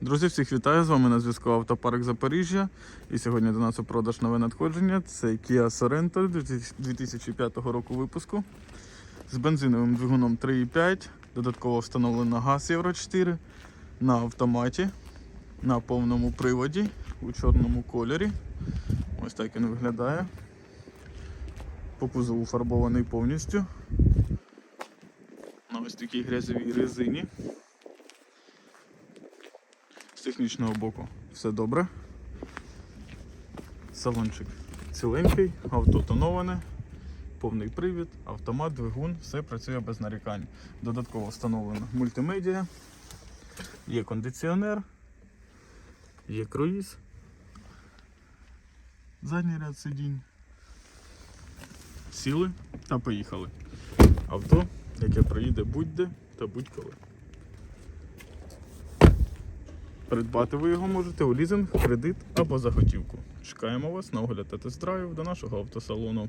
Друзі, всіх вітаю! З вами на зв'язку Автопарк Запоріжжя. І сьогодні до нас у продаж нове надходження. Це Kia Sorento 2005 року випуску з бензиновим двигуном 3,5. Додатково встановлено газ Євро 4 на автоматі, на повному приводі у чорному кольорі. Ось так він виглядає. По кузову фарбований повністю. На ось такій грязовій резині. Технічного боку все добре. Салончик ціленький, авто тоноване, повний привід, автомат, двигун, все працює без нарікань. Додатково встановлено мультимедіа, є кондиціонер, є круїз, задній ряд сидінь. Сіли та поїхали. Авто, яке проїде будь-де та будь-коли. Придбати ви його можете у лізинг, кредит або за готівку. Чекаємо вас на огляд та тест-драйв до нашого автосалону.